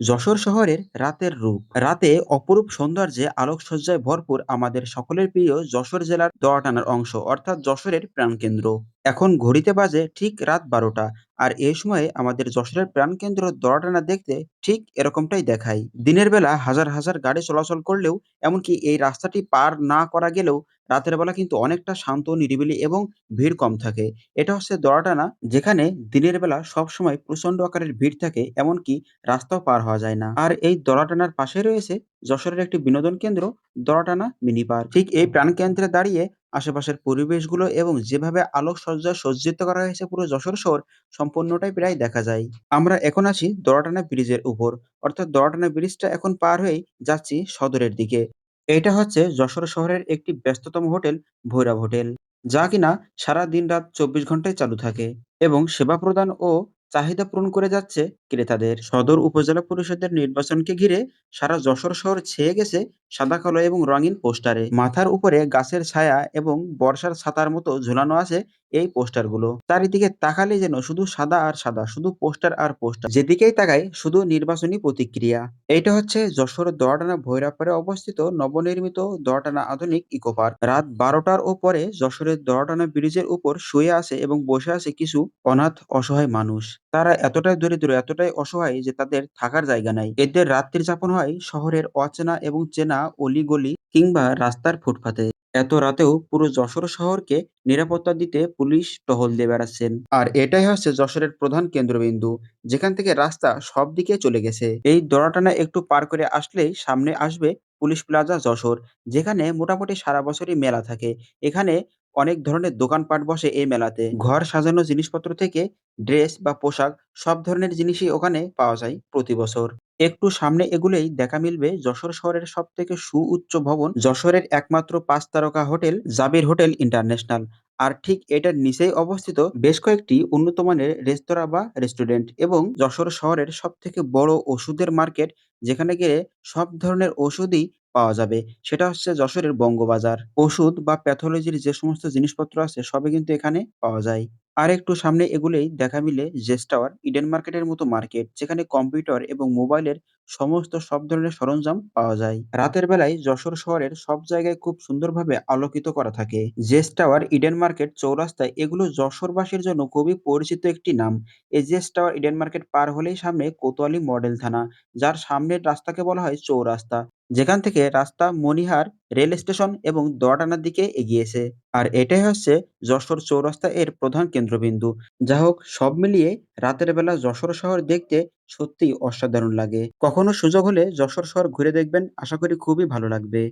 যশোর শহরের রাতের রূপ। রাতে অপরূপ সৌন্দর্যে আলোকসজ্জায় ভরপুর আমাদের সকলের প্রিয় যশোর জেলার দোয়াটানার অংশ, অর্থাৎ যশোরের প্রাণকেন্দ্র। এখন ঘড়িতে বাজে ঠিক রাত বারোটা, আর এই সময়ে আমাদের যশোরের প্রাণকেন্দ্র দোয়াটানা দেখতে ঠিক এরকমটাই দেখায়। দিনের বেলা হাজার হাজার গাড়ি চলাচল করলেও, এমনকি এই রাস্তাটি পার না করা গেলেও রাতের বেলা কিন্তু অনেকটা শান্ত, নিরিবিলি এবং ভিড় কম থাকে এটা হচ্ছে দোয়াটানা যেখানে দিনের বেলা সবসময় প্রচণ্ড আকারের ভিড় থাকে, এমনকি রাস্তাও পার হওয়া যায় না। আর এই দড়াটানার পাশে রয়েছে যশোরের একটি বিনোদন কেন্দ্র, দড়াটানা মিনি পার্ক। ঠিক এই প্রাণকেন্দ্রে দাঁড়িয়ে আশেপাশের পরিবেশগুলো এবং যেভাবে আলোকসজ্জায় সজ্জিত করা হয়েছে পুরো যশোর শহর সম্পূর্ণটাই প্রায় দেখা যায়। আমরা এখন আছি দড়াটানা ব্রিজের উপর। অর্থাৎ দড়াটানা ব্রিজটা এখন পার হয়েই যাচ্ছি সদরের দিকে। এইটা হচ্ছে যশোর শহরের একটি ব্যস্ততম হোটেল, ভৈরব হোটেল। যা কিনা সারা দিন-রাত ২৪ ঘন্টাই চালু থাকে এবং সেবা প্রদান ও চাহিদা পূরণ করে যাচ্ছে ক্রেতাদের। সদর উপজেলা পরিষদের নির্বাচনকে ঘিরে সারা যশোর শহর ছেয়ে গেছে সাদা-কালো এবং রঙিন পোস্টারে। মাথার উপরে গাছের ছায়া এবং বর্ষার ছাতার মতো ঝুলানো আছে এই পোস্টার পোস্টারগুলো। চারিদিকে তাকালে যেন শুধু সাদা আর সাদা, শুধু পোস্টার আর পোস্টার। যেদিকেই তাকাই শুধু নির্বাচনী প্রতিক্রিয়া। এটা হচ্ছে যশোর দোয়াটানা ভৈরবপাড়ে অবস্থিত নবনির্মিত দোয়াটানা আধুনিক ইকো পার্ক। রাত ১২টার ও পরে যশোরের দোয়াটানা ব্রিজের উপর শুয়ে আছে এবং বসে আছে কিছু অনাথ অসহায় মানুষ। তারা এতটাই দরিদ্র, এতটাই অসহায় যে তাদের থাকার জায়গা নাই। এদের রাত্রি যাপন হয় শহরের অচেনা এবং চেনা অলি-গলি কিংবা রাস্তার ফুটপাতে। এত রাতেও পুরো যশোর শহরকে নিরাপত্তা দিতে পুলিশ টহল দিয়ে বেড়াচ্ছেন। আর এটাই হচ্ছে যশোরের প্রধান কেন্দ্রবিন্দু, যেখান থেকে রাস্তা সব দিকে চলে গেছে। এই দড়াটানা একটু পার করে আসলেই সামনে আসবে পুলিশ প্লাজা যশোর, যেখানে মোটামুটি সারা বছরই মেলা থাকে। এখানে অনেক ধরনের দোকানপাট বসে এই মেলাতে। ঘর সাজানো জিনিসপত্র থেকে ড্রেস বা পোশাক সব ধরনের জিনিসই ওখানে পাওয়া যায় প্রতি বছর। একটু সামনে এগুলেই দেখা মিলবে যশোর শহরের সবথেকে সুউচ্চ ভবন, যশোরের একমাত্র পাঁচ তারকা হোটেল জাবির হোটেল ইন্টারন্যাশনাল। আর ঠিক এটার নিচেই অবস্থিত বেশ কয়েকটি উন্নত মানের রেস্তোরাঁ বা রেস্টুরেন্ট এবং যশোর শহরের সব থেকে বড় ওষুধের মার্কেট, যেখানে গেলে সব ধরনের ওষুধই পাওয়া যাবে। সেটা হচ্ছে যশোরের বঙ্গবাজার। ওষুধ বা প্যাথোলজির যে সমস্ত জিনিসপত্র আছে সবই কিন্তু এখানে পাওয়া যায়। আর একটু সামনে এগুলেই দেখা মিলে জেস টাওয়ার, ইডেন মার্কেটের মতো মার্কেট, যেখানে কম্পিউটার এবং মোবাইলের সমস্ত সব ধরনের সরঞ্জাম পাওয়া যায়। রাতের বেলায় যশোর শহরের সব জায়গায় খুব সুন্দরভাবে আলোকিত করা থাকে। জেস টাওয়ার, ইডেন মার্কেট, চৌরাস্তা এগুলো যশোরবাসীর জন্য খুবই পরিচিত একটি নাম। এই জেস টাওয়ার, ইডেন মার্কেট পার হলেই সামনে কোতোয়ালি মডেল থানা, যার সামনের রাস্তাকে বলা হয় চৌরাস্তা। যেখান থেকে রাস্তা মনিহার রেল স্টেশন এবং দোয়াটানার দিকে এগিয়েছে। আর এটাই হচ্ছে যশোর চৌরাস্তা এর প্রধান কেন্দ্রবিন্দু। যা হোক সব মিলিয়ে রাতের বেলা যশোর শহর দেখতে সত্যিই অসাধারণ লাগে। কখনো সুযোগ হলে যশোর শহর ঘুরে দেখবেন, আশা করি খুবই ভালো লাগবে।